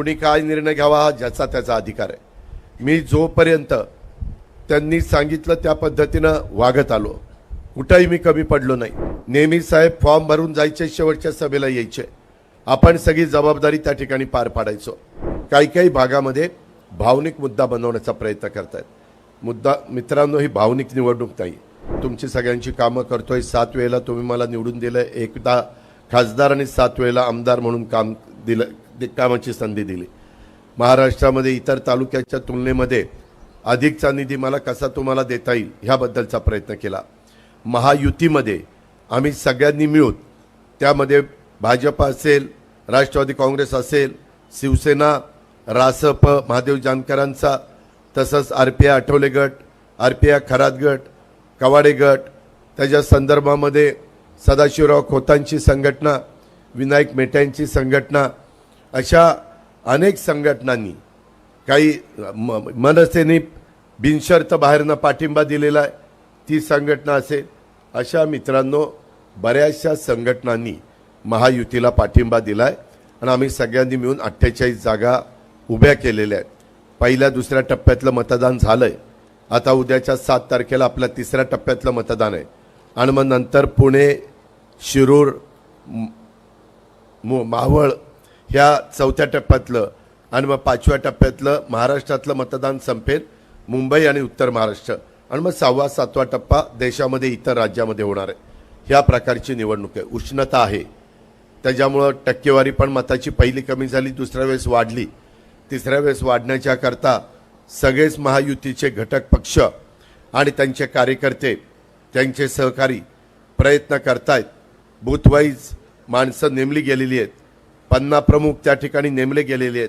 कुणी काय निर्णय घ्यावा हा ज्याचा त्याचा अधिकार आहे. मी जोपर्यंत त्यांनी सांगितलं त्या पद्धतीनं वागत आलो कुठंही मी कमी पडलो नाही. नेहमी साहेब फॉर्म भरून जायचे शेवटच्या सभेला यायचे. आपण सगळी जबाबदारी त्या ठिकाणी पार पाडायचो. काही काही भागामध्ये भावनिक मुद्दा बनवण्याचा प्रयत्न करतायत. मुद्दा मित्रांनो ही भावनिक निवडणूक नाही. तुमची सगळ्यांची कामं करतोय. सात वेळेला तुम्ही मला निवडून दिलं. एकदा खासदार आणि सात वेळेला आमदार म्हणून काम दिलं कामाची संधी दिली. महाराष्ट्रामध्ये इतर तालुक्याच्या तुलनेमध्ये अधिकचा निधी मला कसा तुम्हाला देता येईल ह्याबद्दलचा प्रयत्न केला. महायुतीमध्ये आम्ही सगळ्यांनी मिळून त्यामध्ये भाजप असेल राष्ट्रवादी काँग्रेस असेल शिवसेना रासप महादेव जानकरांचा तसंच आर पी आय आठवले गट आर पी आय खरात गट कवाडे गट त्याच्या संदर्भामध्ये सदाशिवराव खोतांची संघटना विनायक मेट्यांची संघटना अशा अनेक संघटनांनी काही म मनसेने बिनशर्त बाहेरनं पाठिंबा दिलेला आहे. ती संघटना असेल. अशा मित्रांनो बऱ्याचशा संघटनांनी महायुतीला पाठिंबा दिला आहे आणि आम्ही सगळ्यांनी मिळून अठ्ठेचाळीस जागा उभ्या केलेल्या आहेत. पहिल्या दुसऱ्या टप्प्यातलं मतदान झालं आहे आता उद्याच्या सात तारखेला आपल्या तिसऱ्या टप्प्यातलं मतदान आहे. आणि मग नंतर पुणे शिरूर मु मावळ ह्या चौथ्या टप्प्यातलं आणि मग पाचव्या टप्प्यातलं महाराष्ट्रातलं मतदान संपेल मुंबई आणि उत्तर महाराष्ट्र. आणि मग सहावा सातवा टप्पा देशामध्ये इतर राज्यामध्ये होणार आहे. ह्या प्रकारची निवडणूक आहे. उष्णता आहे. त्याच्यामुळं टक्केवारी पण मताची पहिली कमी झाली दुसऱ्या वेळेस वाढली. तिसऱ्या वेळेस वाढण्याच्याकरता सगळेच महायुतीचे घटक पक्ष आणि त्यांचे कार्यकर्ते त्यांचे सहकारी प्रयत्न करतायत. बूथवाईज माणसं नेमली गेलेली आहेत. पन्ना प्रमुख त्या ठिकाणी नेमले गेलेले आहेत.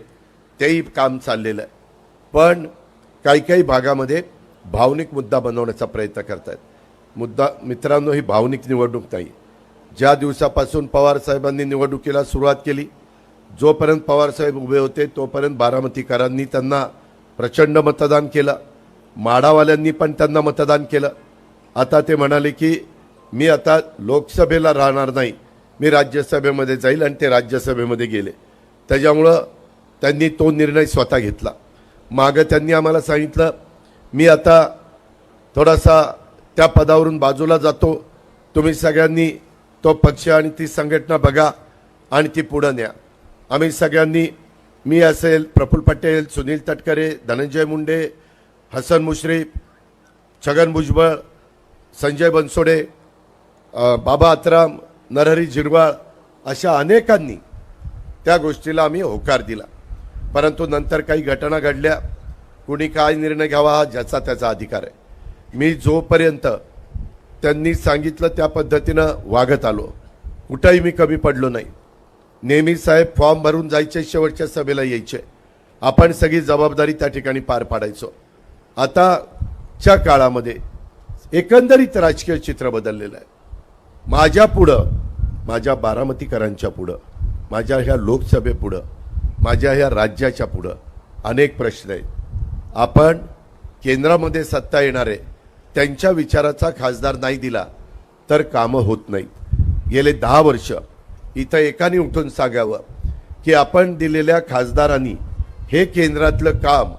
तेही काम चाललेलं आहे. पण काही काही भागामध्ये भावनिक मुद्दा बनवण्याचा प्रयत्न करतायत. मुद्दा मित्रांनो ही भावनिक निवडणूक नाही. ज्या दिवसापासून पवार साहेबांनी निवडणुकीला सुरुवात केली जोपर्यंत पवारसाहेब उभे होते तोपर्यंत बारामतीकरांनी त्यांना प्रचंड मतदान केलं. माडावाल्यांनी पण त्यांना मतदान केलं. आता ते म्हणाले की मी आता लोकसभेला राहणार नाही. मी राज्यसभेमध्ये जाईल आणि ते राज्यसभेमध्ये गेले. त्याच्यामुळं त्यांनी तो निर्णय स्वतः घेतला. मागं त्यांनी आम्हाला सांगितलं मी आता थोडासा त्या पदावरून बाजूला जातो. तुम्ही सगळ्यांनी तो पक्ष आणि ती संघटना बघा आणि ती पुढं न्या. आम्ही सगळ्यांनी मी असेल प्रफुल्ल पटेल सुनील तटकरे धनंजय मुंडे हसन मुश्रीफ छगन भुजबळ संजय बनसोडे बाबा अतराम नरहरी झिरवाळ अशा अनेकांनी त्या गोष्टीला आम्ही होकार दिला. परंतु नंतर काही घटना घडल्या. कुणी काय निर्णय घ्यावा हा ज्याचा त्याचा अधिकार आहे. मी जोपर्यंत त्यांनी सांगितलं त्या पद्धतीनं वागत आलो कुठंही मी कमी पडलो नाही. नेहमी साहेब फॉर्म भरून जायचे शेवटच्या सभेला यायचे. आपण सगळी जबाबदारी त्या ठिकाणी पार पाडायचो. आताच्या काळामध्ये एकंदरीत राजकीय चित्र बदललेलं आहे. माझ्या पुढं माझ्या बारामतीकरांच्या पुढं माझ्या ह्या लोकसभेपुढं माझ्या ह्या राज्याच्या पुढं अनेक प्रश्न आहेत. आपण केंद्रामध्ये सत्ता येणारे त्यांच्या विचाराचा खासदार नाही दिला तर कामं होत नाहीत. गेले दहा वर्ष इथं एकाने उठून सांगावं की आपण दिलेल्या खासदारांनी हे केंद्रातलं काम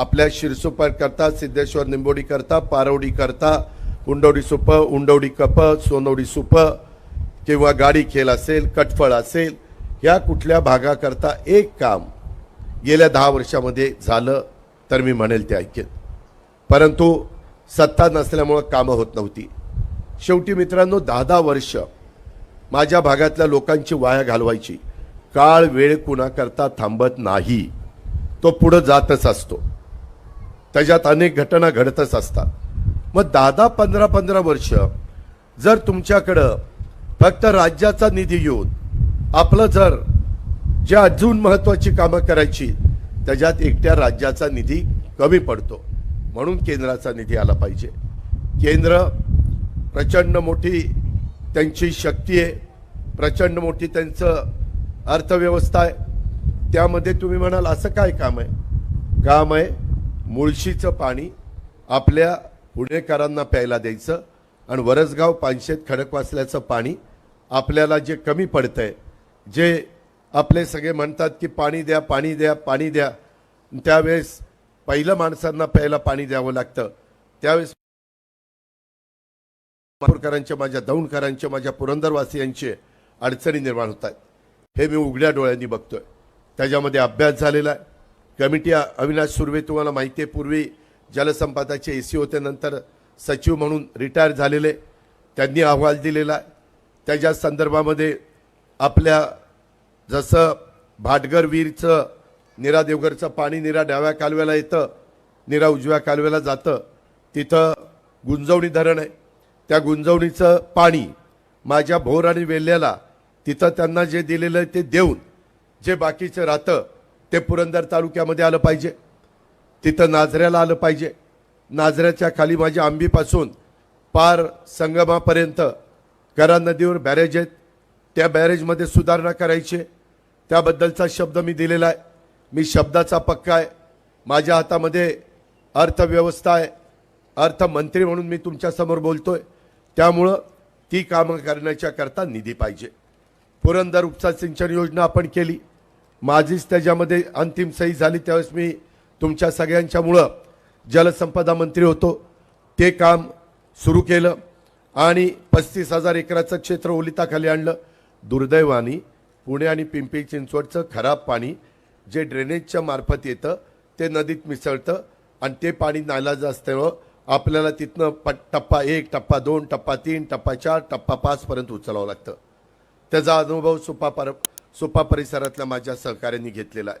आपल्या शिरसुपर करता सिद्धेश्वर निंबोडी करता पारवडी करता उंडवडी सुप उंडवडी कप सोनवडी सुप किंवा गाडी खेळ असेल कटफळ असेल या कुठल्या भागाकरता एक काम गेल्या दहा वर्षामध्ये झालं तर मी म्हणेल ते ऐकेन. परंतु सत्ता नसल्यामुळं कामं होत नव्हती. शेवटी मित्रांनो दहा दहा वर्ष माझ्या भागातल्या लोकांची वाया घालवायची काळ वेळ कुणाकरता थांबत नाही. तो पुढं जातच असतो. त्याच्यात अनेक घटना घडतच असतात. मग दादा पंधरा पंधरा वर्ष जर तुमच्याकडं फक्त राज्याचा निधी येऊन आपलं जर जे अजून महत्त्वाची कामं करायची त्याच्यात एकट्या राज्याचा निधी कमी पडतो. म्हणून केंद्राचा निधी आला पाहिजे. केंद्र प्रचंड मोठी त्यांची शक्ती आहे. प्रचंड मोठी त्यांचं अर्थव्यवस्था आहे. त्यामध्ये तुम्ही म्हणाल असं काय काम आहे? काम आहे मुळशीचं पाणी आपल्या पुणेकरांना प्यायला द्यायचं आणि वरसगाव पानशेत खडकवासल्याचं पाणी आपल्याला जे कमी पडतं आहे जे आपले सगळे म्हणतात की पाणी द्या पाणी द्या पाणी द्या त्यावेळेस पहिलं माणसांना प्यायला पाणी द्यावं लागतं. त्यावेळेस नागपूरकरांच्या माझ्या दौंडकरांचे माझ्या पुरंदरवासियांचे अडचणी निर्माण होत आहेत. हे मी उघड्या डोळ्यांनी बघतोय. त्याच्यामध्ये अभ्यास झालेला आहे. कमिटी अविनाश सुर्वे तुम्हाला माहिती आहे पूर्वी जलसंपदाचे ए सी होते नंतर सचिव म्हणून रिटायर झालेले त्यांनी अहवाल दिलेला आहे. त्याच्या संदर्भामध्ये आपल्या जसं भाटगर वीरचं निरा देवघरचं पाणी निरा डाव्या कालव्याला येतं निरा उजव्या कालव्याला जातं तिथं गुंजवणी धरण आहे. त्या गुंजवणीचं पाणी माझ्या भोर आणि वेल्ह्याला तिथं त्यांना जे दिलेलं आहे ते देऊन जे बाकीचं राहतं ते पुरंदर तालुक्यामध्ये आलं पाहिजे. तिथं नाझऱ्याला आलं पाहिजे. नाझऱ्याच्या खाली माझ्या आंबीपासून पार संगमापर्यंत करा नदीवर बॅरेज आहेत. त्या बॅरेजमध्ये सुधारणा करायची. त्याबद्दलचा शब्द मी दिलेला आहे. मी शब्दाचा पक्का आहे. माझ्या हातामध्ये अर्थव्यवस्था आहे. अर्थमंत्री म्हणून मी तुमच्यासमोर बोलतो आहे त्यामुळं ती कामं करण्याच्या करता निधी पाहिजे. पुरंदर उपसा सिंचन योजना आपण केली. माझीच त्याच्यामध्ये अंतिम सही झाली. त्यावेळेस मी तुमच्या सगळ्यांच्यामुळं जलसंपदा मंत्री होतो. ते काम सुरू केलं आणि पस्तीस हजार एकराचं क्षेत्र ओलिताखाली आणलं. दुर्दैवानी पुणे आणि पिंपरी चिंचवडचं खराब पाणी जे ड्रेनेजच्या मार्फत येतं ते नदीत मिसळतं आणि ते पाणी नालाज असल्यामुळं आपल्याला तिथनं प टप्पा एक टप्पा दोन टप्पा तीन टप्पा चार टप्पा पाचपर्यंत उचलावं लागतं. त्याचा अनुभव सुपा पर सुपा परिसरातल्या माझ्या सहकाऱ्यांनी घेतलेला आहे.